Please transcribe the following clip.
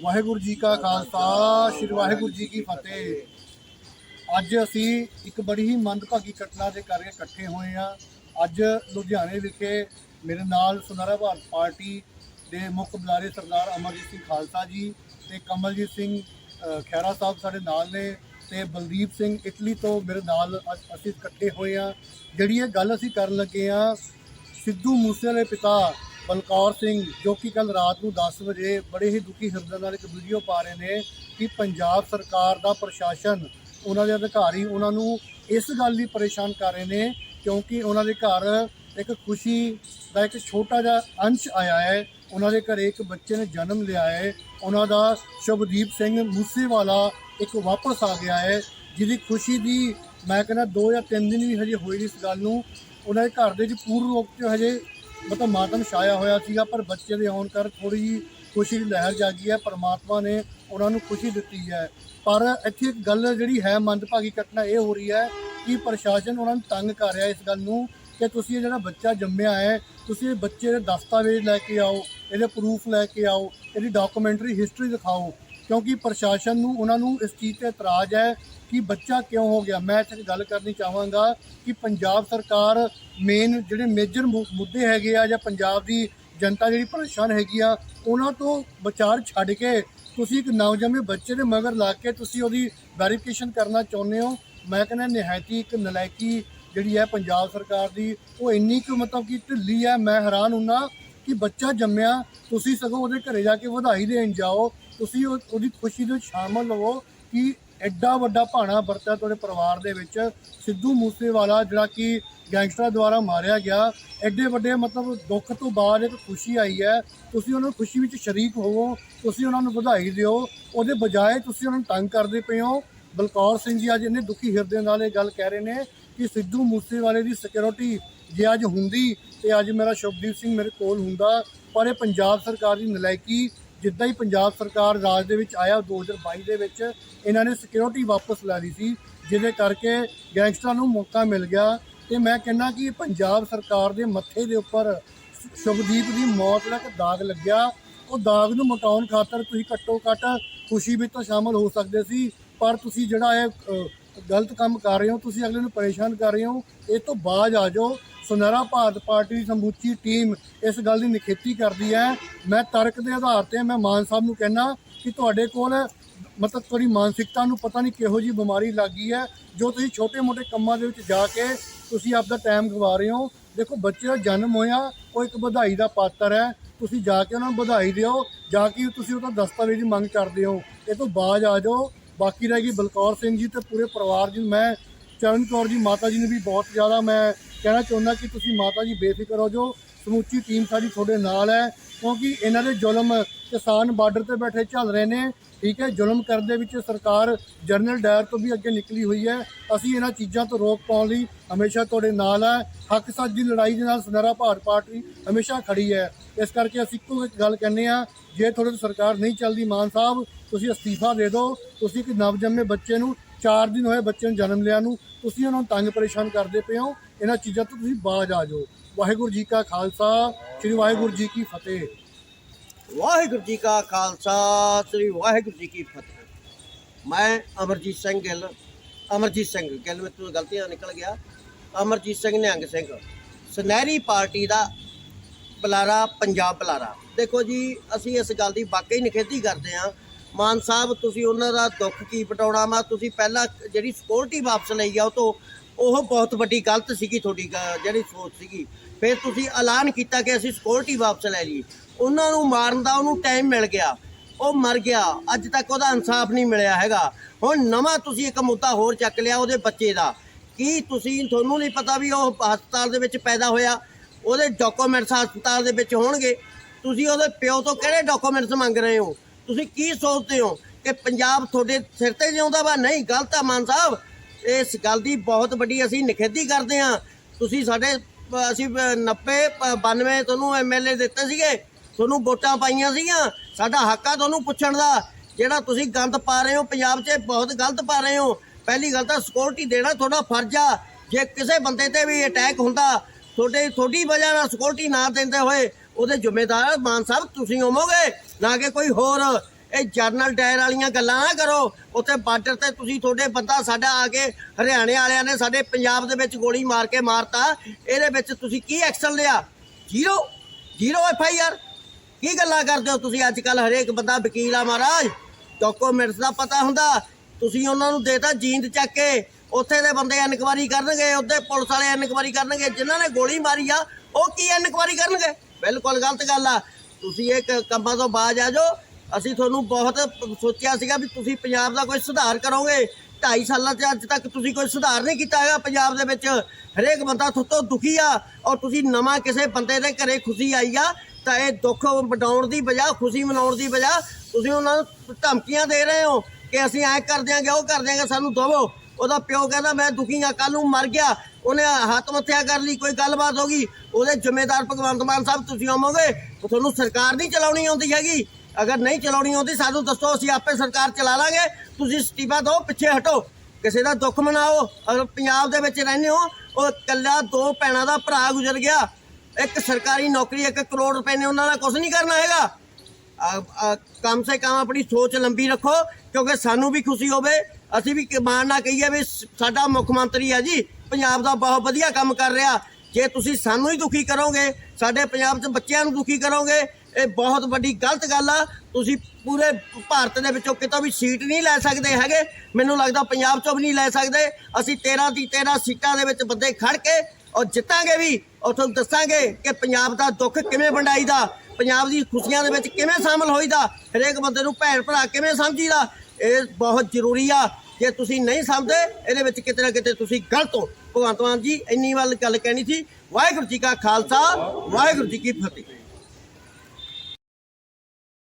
ਵਾਹਿਗੁਰੂ ਜੀ ਕਾ ਖਾਲਸਾ ਸ੍ਰੀ ਵਾਹਿਗੁਰੂ ਜੀ ਕੀ ਫਤਿਹ। ਅੱਜ ਅਸੀਂ ਇੱਕ ਬੜੀ ਹੀ ਮੰਦਭਾਗੀ ਘਟਨਾ ਦੇ ਕਰਕੇ ਇਕੱਠੇ ਹੋਏ ਹਾਂ। ਅੱਜ ਲੁਧਿਆਣੇ ਵਿਖੇ ਮੇਰੇ ਨਾਲ ਸੁਨਹਿਰਾ ਭਾਰਤ ਪਾਰਟੀ ਦੇ ਮੁੱਖ ਬੁਲਾਰੇ ਸਰਦਾਰ ਅਮਰਜੀਤ ਸਿੰਘ ਖਾਲਸਾ ਜੀ ਤੇ ਕਮਲਜੀਤ ਸਿੰਘ ਅ, ਖਹਿਰਾ ਸਾਹਿਬ ਸਾਡੇ ਨਾਲ ਨੇ ਤੇ ਬਲਦੀਪ ਸਿੰਘ ਇਟਲੀ ਤੋਂ ਮੇਰੇ ਨਾਲ ਅਸੀਂ ਇਕੱਠੇ ਹੋਏ ਹਾਂ। ਜਿਹੜੀ ਇਹ ਗੱਲ ਅਸੀਂ ਕਰਨ ਲੱਗੇ ਹਾਂ ਸਿੱਧੂ ਮੂਸੇ ਦੇ ਪਿਤਾ ਬਲਕੌਰ ਸਿੰਘ, ਜੋ ਕਿ ਕੱਲ ਰਾਤ ਨੂੰ 10 ਵਜੇ ਬੜੇ ਹੀ ਦੁਖੀ ਹਿਰਦੇ ਨਾਲ ਇੱਕ ਵੀਡੀਓ ਪਾ ਰਹੇ ਨੇ ਕਿ ਪੰਜਾਬ ਸਰਕਾਰ ਦਾ ਪ੍ਰਸ਼ਾਸਨ, ਉਹਨਾਂ ਦੇ ਅਧਿਕਾਰੀ ਉਹਨਾਂ ਨੂੰ ਇਸ ਗੱਲ ਲਈ ਪਰੇਸ਼ਾਨ ਕਰ ਰਹੇ ਨੇ ਕਿਉਂਕਿ ਉਹਨਾਂ ਦੇ ਘਰ ਇੱਕ ਖੁਸ਼ੀ ਦਾ ਇੱਕ ਛੋਟਾ ਜਿਹਾ ਅੰਸ਼ ਆਇਆ ਹੈ। ਉਹਨਾਂ ਦੇ ਘਰੇ ਇੱਕ ਬੱਚੇ ਨੇ ਜਨਮ ਲਿਆ ਹੈ। ਉਹਨਾਂ ਦਾ ਸ਼ੁਭਦੀਪ ਸਿੰਘ ਮੂਸੇਵਾਲਾ ਇੱਕ ਵਾਪਸ ਆ ਗਿਆ ਹੈ, ਜਿਹਦੀ ਖੁਸ਼ੀ ਦੀ ਮੈਂ ਕਹਿੰਦਾ 2 ਜਾਂ 3 ਦਿਨ ਵੀ ਹਜੇ ਹੋਈ ਨਹੀਂ ਇਸ ਗੱਲ ਨੂੰ। ਉਹਨਾਂ ਦੇ ਘਰ ਦੇ ਵਿੱਚ ਪੂਰਨ ਰੂਪ 'ਚ ਹਜੇ ਮਤਲਬ ਮਾਤਮ ਛਾਇਆ ਹੋਇਆ ਸੀਗਾ, ਪਰ ਬੱਚੇ ਦੇ ਆਉਣ ਕਰ ਥੋੜੀ ਜਿਹੀ ਖੁਸ਼ੀ ਦੀ ਲਹਿਰ ਜਾਗੀ ਹੈ, ਪਰਮਾਤਮਾ ਨੇ ਉਹਨਾਂ ਨੂੰ ਖੁਸ਼ੀ ਦਿੱਤੀ ਹੈ। ਪਰ ਇੱਥੇ ਇੱਕ ਗੱਲ ਜਿਹੜੀ ਹੈ ਮੰਦਭਾਗੀ ਘਟਨਾ ਇਹ ਹੋ ਰਹੀ ਹੈ ਕਿ ਪ੍ਰਸ਼ਾਸਨ ਉਹਨਾਂ ਨੂੰ ਤੰਗ ਕਰ ਰਿਹਾ ਇਸ ਗੱਲ ਨੂੰ ਕਿ ਤੁਸੀਂ ਇਹ ਜਿਹੜਾ ਬੱਚਾ ਜੰਮਿਆ ਹੈ, ਤੁਸੀਂ ਬੱਚੇ ਦੇ ਦਸਤਾਵੇਜ਼ ਲੈ ਕੇ ਆਓ, ਇਹਦੇ ਪ੍ਰੂਫ ਲੈ ਕੇ ਆਓ, ਇਹਦੀ ਡਾਕੂਮੈਂਟਰੀ ਹਿਸਟਰੀ ਦਿਖਾਓ। ਕਿਉਂਕਿ ਪ੍ਰਸ਼ਾਸਨ ਨੂੰ, ਉਹਨਾਂ ਨੂੰ ਇਸ ਚੀਜ਼ ਤੇ ਇਤਰਾਜ਼ ਹੈ ਕਿ ਬੱਚਾ ਕਿਉਂ ਹੋ ਗਿਆ। ਮੈਂ ਇੱਥੇ ਗੱਲ ਕਰਨੀ ਚਾਹਾਂਗਾ ਕਿ ਪੰਜਾਬ ਸਰਕਾਰ ਮੇਨ ਜਿਹੜੇ ਮੇਜਰ ਮੁੱਦੇ ਹੈਗੇ ਆ ਜਾਂ ਪੰਜਾਬ ਦੀ ਜਨਤਾ ਜਿਹੜੀ ਪਰੇਸ਼ਾਨ ਹੈਗੀ ਆ, ਉਹਨਾਂ ਤੋਂ ਵਿਚਾਰ ਛੱਡ ਕੇ ਤੁਸੀਂ ਇੱਕ ਨਵਜੰਮੇ ਬੱਚੇ ਦੇ ਮਗਰ ਲਾ ਕੇ ਤੁਸੀਂ ਉਹਦੀ ਵੈਰੀਫਿਕੇਸ਼ਨ ਕਰਨਾ ਚਾਹੁੰਦੇ ਹੋ। ਮੈਂ ਕਹਿੰਦਾ ਨਿਹਾਇਤੀ ਇੱਕ ਨਲਾਇਕੀ ਜਿਹੜੀ ਹੈ ਪੰਜਾਬ ਸਰਕਾਰ ਦੀ, ਉਹ ਇੰਨੀ ਕੁ ਮਤਲਬ ਕਿ ਢਿੱਲੀ ਹੈ, ਮੈਂ ਹੈਰਾਨ ਹੁੰਨਾ ਕਿ ਬੱਚਾ ਜੰਮਿਆ, ਤੁਸੀਂ ਸਗੋਂ ਉਹਦੇ ਘਰੇ ਜਾ ਕੇ ਵਧਾਈ ਦੇਣ ਜਾਓ, ਤੁਸੀਂ ਉਹ- ਉਹਦੀ ਖੁਸ਼ੀ ਦੇ ਵਿੱਚ ਸ਼ਾਮਲ ਹੋਵੋ ਕਿ ਐਡਾ ਵੱਡਾ ਭਾਣਾ ਵਰਤਿਆ ਤੁਹਾਡੇ ਪਰਿਵਾਰ ਦੇ ਵਿੱਚ। ਸਿੱਧੂ ਮੂਸੇਵਾਲਾ, ਜਿਹੜਾ ਕਿ ਗੈਂਗਸਟਰਾਂ ਦੁਆਰਾ ਮਾਰਿਆ ਗਿਆ, ਐਡੇ ਵੱਡੇ ਮਤਲਬ ਦੁੱਖ ਤੋਂ ਬਾਅਦ ਇੱਕ ਖੁਸ਼ੀ ਆਈ ਹੈ। ਤੁਸੀਂ ਉਹਨਾਂ ਨੂੰ ਖੁਸ਼ੀ ਵਿੱਚ ਸ਼ਰੀਕ ਹੋਵੋ, ਤੁਸੀਂ ਉਹਨਾਂ ਨੂੰ ਵਧਾਈ ਦਿਓ। ਉਹਦੇ ਬਜਾਏ ਤੁਸੀਂ ਉਹਨਾਂ ਨੂੰ ਤੰਗ ਕਰਦੇ ਪਏ ਹੋ। ਬਲਕੌਰ ਸਿੰਘ ਜੀ ਅੱਜ ਇੰਨੇ ਦੁਖੀ ਹਿਰਦੇ ਨਾਲ ਇਹ ਗੱਲ ਕਹਿ ਰਹੇ ਨੇ ਕਿ ਸਿੱਧੂ ਮੂਸੇਵਾਲੇ ਦੀ ਸਿਕਿਉਰਿਟੀ ਜੇ ਅੱਜ ਹੁੰਦੀ ਤੇ ਅੱਜ ਮੇਰਾ ਸ਼ੁਭਦੀਪ ਸਿੰਘ ਮੇਰੇ ਕੋਲ ਹੁੰਦਾ, ਪਰ ਇਹ ਪੰਜਾਬ ਸਰਕਾਰ ਦੀ ਨਲਾਇਕੀ, ਜਿੱਦਾਂ ਹੀ ਪੰਜਾਬ ਸਰਕਾਰ ਰਾਜ ਦੇ ਵਿੱਚ ਆਇਆ 2022 ਦੇ ਵਿੱਚ, ਇਹਨਾਂ ਨੇ ਸਿਕਿਉਰਿਟੀ ਵਾਪਸ ਲੈ ਲਈ ਸੀ, ਜਿਹਦੇ ਕਰਕੇ ਗੈਂਗਸਟਰਾਂ ਨੂੰ ਮੌਕਾ ਮਿਲ ਗਿਆ। ਤੇ ਮੈਂ ਕਹਿੰਦਾ ਕਿ ਪੰਜਾਬ ਸਰਕਾਰ ਦੇ ਮੱਥੇ ਦੇ ਉੱਪਰ ਸ਼ੁਭਦੀਪ ਦੀ ਮੌਤ ਦਾ ਇੱਕ ਦਾਗ ਲੱਗਿਆ। ਉਹ ਦਾਗ ਨੂੰ ਮਟਾਉਣ ਖਾਤਰ ਤੁਸੀਂ ਘੱਟੋ ਘੱਟ ਖੁਸ਼ੀ ਵਿੱਚ ਤਾਂ ਸ਼ਾਮਲ ਹੋ ਸਕਦੇ ਸੀ, ਪਰ ਤੁਸੀਂ ਜਿਹੜਾ ਇਹ ਗਲਤ ਕੰਮ ਕਰ ਰਹੇ ਹੋ, ਤੁਸੀਂ ਅਗਲੇ ਨੂੰ ਪਰੇਸ਼ਾਨ ਕਰ ਰਹੇ ਹੋ ਇਹ ਤੋਂ ਬਾਅਦ ਆ ਜਾਓ। ਸੁਨਹਿਰਾ ਭਾਰਤ ਪਾਰਟੀ ਦੀ ਸਮੁੱਚੀ ਟੀਮ ਇਸ ਗੱਲ ਦੀ ਨਿਖੇਧੀ ਕਰਦੀ ਹੈ। ਮੈਂ ਤਰਕ ਦੇ ਆਧਾਰ ਤੇ ਮੈਂ ਮਾਨ ਸਾਹਿਬ ਨੂੰ ਕਹਿਣਾ ਕਿ ਤੁਹਾਡੇ ਕੋਲ ਮਤਲਬ ਤੁਹਾਡੀ ਮਾਨਸਿਕਤਾ ਨੂੰ ਪਤਾ ਨਹੀਂ ਕਿਹੋ ਜੀ ਬਿਮਾਰੀ ਲੱਗ ਗਈ ਹੈ, ਜੋ ਤੁਸੀਂ ਛੋਟੇ-ਮੋਟੇ ਕੰਮਾਂ ਦੇ ਵਿੱਚ ਜਾ ਕੇ ਤੁਸੀਂ ਆਪਦਾ ਟਾਈਮ ਗਵਾ ਰਹੇ ਹੋ। ਦੇਖੋ, ਬੱਚੇ ਦਾ ਜਨਮ ਹੋਇਆ, ਉਹ ਇੱਕ ਵਧਾਈ ਦਾ ਪਾਤਰ ਹੈ। ਤੁਸੀਂ ਜਾ ਕੇ ਉਹਨਾਂ ਨੂੰ ਵਧਾਈ ਦਿਓ, ਜਾ ਕੇ ਤੁਸੀਂ ਉਹਦਾ ਦਸਤਾਵੇਜ਼ ਦੀ ਮੰਗ ਕਰਦੇ ਹੋ। ਇਹ ਤੋਂ ਬਾਅਦ ਆ ਜਾਓ ਬਾਕੀ ਰਹਿ ਗਈ ਬਲਕੌਰ ਸਿੰਘ ਜੀ ਤੇ ਪੂਰੇ ਪਰਿਵਾਰ ਜੀ। ਮੈਂ ਚਰਨ ਕੌਰ ਜੀ, ਮਾਤਾ ਜੀ ਨੂੰ ਵੀ ਬਹੁਤ ਜ਼ਿਆਦਾ ਮੈਂ ਕਹਿਣਾ ਚਾਹੁੰਦਾ ਕਿ ਤੁਸੀਂ ਮਾਤਾ ਜੀ ਬੇਫਿਕਰ ਹੋ ਜਾਓ। ਸਮੁੱਚੀ ਟੀਮ ਸਾਡੀ ਤੁਹਾਡੇ ਨਾਲ ਹੈ, ਕਿਉਂਕਿ ਇਹਨਾਂ ਦੇ ਜ਼ੁਲਮ ਕਿਸਾਨ ਬਾਰਡਰ ਤੇ ਬੈਠੇ ਚੱਲ ਰਹੇ ਨੇ। ਠੀਕ ਹੈ, ਜ਼ੁਲਮ ਕਰਨ ਦੇ ਵਿੱਚ ਸਰਕਾਰ ਜਨਰਲ ਡਾਇਰ ਤੋਂ ਵੀ ਅੱਗੇ ਨਿਕਲੀ ਹੋਈ ਹੈ। ਅਸੀਂ ਇਹਨਾਂ ਚੀਜ਼ਾਂ ਤੋਂ ਰੋਕ ਪਾਉਣ ਲਈ ਹਮੇਸ਼ਾ ਤੁਹਾਡੇ ਨਾਲ ਹੈ। ਹੱਕ ਸੱਚ ਦੀ ਲੜਾਈ ਦੇ ਨਾਲ ਸੁਨਹਿਰਾ ਭਾਰਤ ਪਾਰਟੀ ਹਮੇਸ਼ਾ ਖੜੀ ਹੈ। ਇਸ ਕਰਕੇ ਅਸੀਂ ਇੱਕੋ ਇੱਕ ਗੱਲ ਕਹਿੰਦੇ ਆ ਜੇ ਤੁਹਾਡੇ ਤੋਂ ਸਰਕਾਰ ਨਹੀਂ ਚੱਲਦੀ, ਮਾਨ ਸਾਹਿਬ, ਤੁਸੀਂ ਅਸਤੀਫਾ ਦੇ ਦਿਓ, ਤੁਸੀਂ ਇੱਕ ਨਵਜੰਮੇ ਬੱਚੇ ਨੂੰ 4 ਦਿਨ ਹੋਏ ਬੱਚੇ ਨੂੰ ਜਨਮ ਲਿਆ ਨੂੰ, ਤੁਸੀਂ ਉਹਨਾਂ ਨੂੰ ਤੰਗ ਪਰੇਸ਼ਾਨ ਕਰਦੇ ਪਏ ਹੋ, ਇਹਨਾਂ ਚੀਜ਼ਾਂ ਤੋਂ ਤੁਸੀਂ ਬਾਜ ਆ ਜਾਓ। ਵਾਹਿਗੁਰੂ ਜੀ ਕਾ ਖਾਲਸਾ, ਸ੍ਰੀ ਵਾਹਿਗੁਰੂ ਜੀ ਕੀ ਫਤਿਹ। ਵਾਹਿਗੁਰੂ ਜੀ ਕਾ ਖਾਲਸਾ, ਸ੍ਰੀ ਵਾਹਿਗੁਰੂ ਜੀ ਕੀ ਫਤਿਹ। ਮੈਂ ਅਮਰਜੀਤ ਸਿੰਘ ਗਿੱਲ, ਅਮਰਜੀਤ ਸਿੰਘ ਗਿੱਲ ਵਿੱਚ ਗਲਤੀਆਂ ਨਿਕਲ ਗਿਆ। ਅਮਰਜੀਤ ਸਿੰਘ ਨਿਹੰਗ ਸਿੰਘ, ਸੁਨਹਿਰੀ ਪਾਰਟੀ ਦਾ ਬੁਲਾਰਾ, ਪੰਜਾਬ ਬੁਲਾਰਾ। ਦੇਖੋ ਜੀ, ਅਸੀਂ ਇਸ ਗੱਲ ਦੀ ਵਾਕਈ ਨਿਖੇਧੀ ਕਰਦੇ ਹਾਂ। ਮਾਨ ਸਾਹਿਬ, ਤੁਸੀਂ ਉਹਨਾਂ ਦਾ ਦੁੱਖ ਕੀ ਪਟਾਉਣਾ ਵਾ? ਤੁਸੀਂ ਪਹਿਲਾਂ ਜਿਹੜੀ ਸਿਕਿਉਰਿਟੀ ਵਾਪਸ ਲਈ ਆ, ਉਹ ਤੋਂ ਉਹ ਬਹੁਤ ਵੱਡੀ ਗਲਤ ਸੀਗੀ ਤੁਹਾਡੀ ਗ- ਜਿਹੜੀ ਸੋਚ ਸੀਗੀ। ਫਿਰ ਤੁਸੀਂ ਐਲਾਨ ਕੀਤਾ ਕਿ ਅਸੀਂ ਸਿਕਿਉਰਿਟੀ ਵਾਪਸ ਲੈ ਲਈ ਉਹਨਾਂ ਨੂੰ ਮਾਰਨ ਦਾ ਉਹਨੂੰ ਟਾਈਮ ਮਿਲ ਗਿਆ। ਉਹ ਮਰ ਗਿਆ। ਅੱਜ ਤੱਕ ਉਹਦਾ ਇਨਸਾਫ ਨਹੀਂ ਮਿਲਿਆ ਹੈਗਾ। ਹੁਣ ਨਵਾਂ ਤੁਸੀਂ ਇੱਕ ਮੁੱਦਾ ਹੋਰ ਚੱਕ ਲਿਆ ਉਹਦੇ ਬੱਚੇ ਦਾ। ਕੀ ਤੁਸੀਂ, ਤੁਹਾਨੂੰ ਨਹੀਂ ਪਤਾ ਵੀ ਉਹ ਹਸਪਤਾਲ ਦੇ ਵਿੱਚ ਪੈਦਾ ਹੋਇਆ? ਉਹਦੇ ਡਾਕੂਮੈਂਟਸ ਹਸਪਤਾਲ ਦੇ ਵਿੱਚ ਹੋਣਗੇ। ਤੁਸੀਂ ਉਹਦੇ ਪਿਓ ਤੋਂ ਕਿਹੜੇ ਡਾਕੂਮੈਂਟਸ ਮੰਗ ਰਹੇ ਹੋ? ਤੁਸੀਂ ਕੀ ਸੋਚਦੇ ਹੋ ਕਿ ਪੰਜਾਬ ਤੁਹਾਡੇ ਸਿਰ ਤੇ ਜਿਉਂਦਾ ਵਾ? ਨਹੀਂ, ਗਲਤ ਆ ਮਾਨ ਸਾਹਿਬ। ਇਸ ਗੱਲ ਦੀ ਬਹੁਤ ਵੱਡੀ ਅਸੀਂ ਨਿਖੇਧੀ ਕਰਦੇ ਹਾਂ। ਤੁਸੀਂ ਸਾਡੇ, ਅਸੀਂ 90 92 ਤੁਹਾਨੂੰ ਐਮਐਲਏ ਦਿੱਤੇ ਸੀਗੇ। ਤੁਹਾਨੂੰ ਵੋਟਾਂ ਪਾਈਆਂ ਸੀਗੀਆਂ। ਸਾਡਾ ਹੱਕ ਆ ਤੁਹਾਨੂੰ ਪੁੱਛਣ ਦਾ। ਜਿਹੜਾ ਤੁਸੀਂ ਗੰਦ ਪਾ ਰਹੇ ਹੋ, ਪੰਜਾਬ 'ਚ ਬਹੁਤ ਗਲਤ ਪਾ ਰਹੇ ਹੋ। ਪਹਿਲੀ ਗੱਲ ਤਾਂ ਸਿਕਿਉਰਿਟੀ ਦੇਣਾ ਤੁਹਾਡਾ ਫਰਜ਼ ਆ। ਜੇ ਕਿਸੇ ਬੰਦੇ ਤੇ ਵੀ ਅਟੈਕ ਹੁੰਦਾ ਤੁਹਾਡੇ ਤੁਹਾਡੀ ਵਜ੍ਹਾ ਨਾਲ ਸਿਕਿਉਰਿਟੀ ਨਾ ਦਿੰਦੇ ਹੋਏ ਉਹਦੇ ਜ਼ਿੰਮੇਦਾਰ ਮਾਨ ਸਾਹਿਬ ਤੁਸੀਂ ਹੋਵੋਗੇ? ਨਾ ਕਿ ਕੋਈ ਹੋਰ। ਇਹ ਜਰਨਲ ਡਾਇਰ ਵਾਲੀਆਂ ਗੱਲਾਂ ਨਾ ਕਰੋ। ਉੱਥੇ ਬਾਰਡਰ ਤੇ ਤੁਸੀਂ ਤੁਹਾਡੇ ਬੰਦਾ ਸਾਡਾ ਆ ਕੇ ਹਰਿਆਣੇ ਵਾਲਿਆਂ ਨੇ ਸਾਡੇ ਪੰਜਾਬ ਦੇ ਵਿੱਚ ਗੋਲੀ ਮਾਰ ਕੇ ਮਾਰਤਾ। ਇਹਦੇ ਵਿੱਚ ਤੁਸੀਂ ਕੀ ਐਕਸ਼ਨ ਲਿਆ? Zero. Zero F I R ਕੀ ਗੱਲਾਂ ਕਰਦੇ ਹੋ ਤੁਸੀਂ ਅੱਜ ਕੱਲ ਹਰੇਕ ਬੰਦਾ ਵਕੀਲ ਆ ਮਹਾਰਾਜ? ਡਾਕੂਮੈਂਟਸ ਦਾ ਪਤਾ ਹੁੰਦਾ। ਤੁਸੀਂ ਉਹਨਾਂ ਨੂੰ ਦੇਤਾ ਜੀਂਦ ਚੱਕ ਕੇ। ਉੱਥੇ ਦੇ ਬੰਦੇ ਇਨਕੁਆਰੀ ਕਰਨਗੇ, ਉੱਥੇ ਪੁਲਿਸ ਵਾਲੇ ਇਨਕੁਆਰੀ ਕਰਨਗੇ, ਜਿਨ੍ਹਾਂ ਨੇ ਗੋਲੀ ਮਾਰੀ ਆ, ਉਹ ਕੀ ਇਨਕੁਆਰੀ ਕਰਨਗੇ? ਬਿਲਕੁਲ ਗਲਤ ਗੱਲ ਆ। ਤੁਸੀਂ ਇਹ ਕ- ਕੰਮਾਂ ਤੋਂ ਬਾਜ ਆ ਜਾਓ। ਅਸੀਂ ਤੁਹਾਨੂੰ ਬਹੁਤ ਸੋਚਿਆ ਸੀਗਾ ਵੀ ਤੁਸੀਂ ਪੰਜਾਬ ਦਾ ਕੋਈ ਸੁਧਾਰ ਕਰੋਗੇ। 2.5 ਸਾਲਾਂ 'ਚ ਅੱਜ ਤੱਕ ਤੁਸੀਂ ਕੋਈ ਸੁਧਾਰ ਨਹੀਂ ਕੀਤਾ ਹੈਗਾ ਪੰਜਾਬ ਦੇ ਵਿੱਚ। ਹਰੇਕ ਬੰਦਾ ਤੋਂ ਦੁਖੀ ਆ ਔਰ ਤੁਸੀਂ ਨਵਾਂ ਕਿਸੇ ਬੰਦੇ ਦੇ ਘਰੇ ਖੁਸ਼ੀ ਆਈ ਆ, ਤਾਂ ਇਹ ਦੁੱਖ ਵਡਾਉਣ ਦੀ ਬਜਾਏ, ਖੁਸ਼ੀ ਮਨਾਉਣ ਦੀ ਬਜਾਏ, ਤੁਸੀਂ ਉਹਨਾਂ ਨੂੰ ਧਮਕੀਆਂ ਦੇ ਰਹੇ ਹੋ ਕਿ ਅਸੀਂ ਐ ਕਰ ਦਿਆਂਗੇ, ਉਹ ਕਰ ਦਿਆਂਗੇ, ਸਾਨੂੰ ਦਵੋ। ਉਹਦਾ ਪਿਓ ਕਹਿੰਦਾ, ਮੈਂ ਦੁਖੀ ਆ ਕੱਲ ਨੂੰ ਮਰ ਗਿਆ। ਉਹਨੇ ਹੱਥ ਮੱਥਿਆ ਕਰ ਲਈ ਕੋਈ ਗੱਲਬਾਤ ਹੋ ਗਈ। ਉਹਦੇ ਜ਼ਿੰਮੇਦਾਰ ਭਗਵੰਤ ਮਾਨ ਸਾਹਿਬ, ਤੁਸੀਂ ਆਵੋਗੇ ਤੁਹਾਨੂੰ ਸਰਕਾਰ ਨਹੀਂ ਚਲਾਉਣੀ ਆਉਂਦੀ ਹੈਗੀ। ਅਗਰ ਨਹੀਂ ਚਲਾਉਣੀ ਆਉਂਦੀ, ਸਾਨੂੰ ਦੱਸੋ, ਅਸੀਂ ਆਪੇ ਸਰਕਾਰ ਚਲਾ ਲਾਂਗੇ। ਤੁਸੀਂ ਅਸਤੀਫਾ ਦਿਓ, ਪਿੱਛੇ ਹਟੋ। ਕਿਸੇ ਦਾ ਦੁੱਖ ਮਨਾਓ। ਅਗਰ ਪੰਜਾਬ ਦੇ ਵਿੱਚ ਰਹਿੰਦੇ ਹੋ, ਉਹ ਕੱਲਾ ਦੋ ਭੈਣਾਂ ਦਾ ਭਰਾ ਗੁਜ਼ਰ ਗਿਆ। ਇੱਕ ਸਰਕਾਰੀ ਨੌਕਰੀ 1 ਕਰੋੜ ਰੁਪਏ ਨੇ ਉਹਨਾਂ ਦਾ ਕੁਝ ਨਹੀਂ ਕਰਨਾ ਹੈਗਾ। ਕਮ ਸੇ ਕਮ ਆਪਣੀ ਸੋਚ ਲੰਬੀ ਰੱਖੋ, ਕਿਉਂਕਿ ਸਾਨੂੰ ਵੀ ਖੁਸ਼ੀ ਹੋਵੇ। ਅਸੀਂ ਵੀ ਮਾਣ ਨਾਲ ਕਹੀਏ ਵੀ ਸ- ਸਾਡਾ ਮੁੱਖ ਮੰਤਰੀ ਹੈ ਜੀ, ਪੰਜਾਬ ਦਾ ਬਹੁਤ ਵਧੀਆ ਕੰਮ ਕਰ ਰਿਹਾ। ਜੇ ਤੁਸੀਂ ਸਾਨੂੰ ਹੀ ਦੁਖੀ ਕਰੋਗੇ, ਸਾਡੇ ਪੰਜਾਬ 'ਚ ਬੱਚਿਆਂ ਨੂੰ ਦੁਖੀ ਕਰੋਗੇ, ਇਹ ਬਹੁਤ ਵੱਡੀ ਗਲਤ ਗੱਲ ਆ। ਤੁਸੀਂ ਪੂਰੇ ਭਾਰਤ ਦੇ ਵਿੱਚੋਂ ਕਿਤੋਂ ਵੀ ਸੀਟ ਨਹੀਂ ਲੈ ਸਕਦੇ ਹੈਗੇ। ਮੈਨੂੰ ਲੱਗਦਾ ਪੰਜਾਬ 'ਚੋਂ ਵੀ ਨਹੀਂ ਲੈ ਸਕਦੇ। ਅਸੀਂ 13 ਦੀ 13 ਸੀਟਾਂ ਦੇ ਵਿੱਚ ਬੰਦੇ ਖੜ ਕੇ ਔਰ ਜਿੱਤਾਂਗੇ ਵੀ ਔਰ ਤੁਹਾਨੂੰ ਦੱਸਾਂਗੇ ਕਿ ਪੰਜਾਬ ਦਾ ਦੁੱਖ ਕਿਵੇਂ ਵੰਡਾਈਦਾ, ਪੰਜਾਬ ਦੀ ਖੁਸ਼ੀਆਂ ਦੇ ਵਿੱਚ ਕਿਵੇਂ ਸ਼ਾਮਲ ਹੋਈਦਾ, ਹਰੇਕ ਬੰਦੇ ਨੂੰ ਭੈਣ ਭਰਾ ਕਿਵੇਂ ਸਮਝੀਦਾ ਇਹ ਬਹੁਤ ਜ਼ਰੂਰੀ ਆ ਜੇ ਤੁਸੀਂ ਨਹੀਂ ਸਮਝਦੇ, ਇਹਦੇ ਵਿੱਚ ਕਿਤੇ ਨਾ ਕਿਤੇ ਤੁਸੀਂ ਗਲਤ ਹੋ। ਭਗਵੰਤ ਮਾਨ ਜੀ, ਇੰਨੀ ਵੱਲ ਗੱਲ ਕਹਿਣੀ ਸੀ। ਵਾਹਿਗੁਰੂ ਜੀ ਕਾ ਖਾਲਸਾ, ਵਾਹਿਗੁਰੂ ਜੀ ਕੀ ਫਤਿਹ।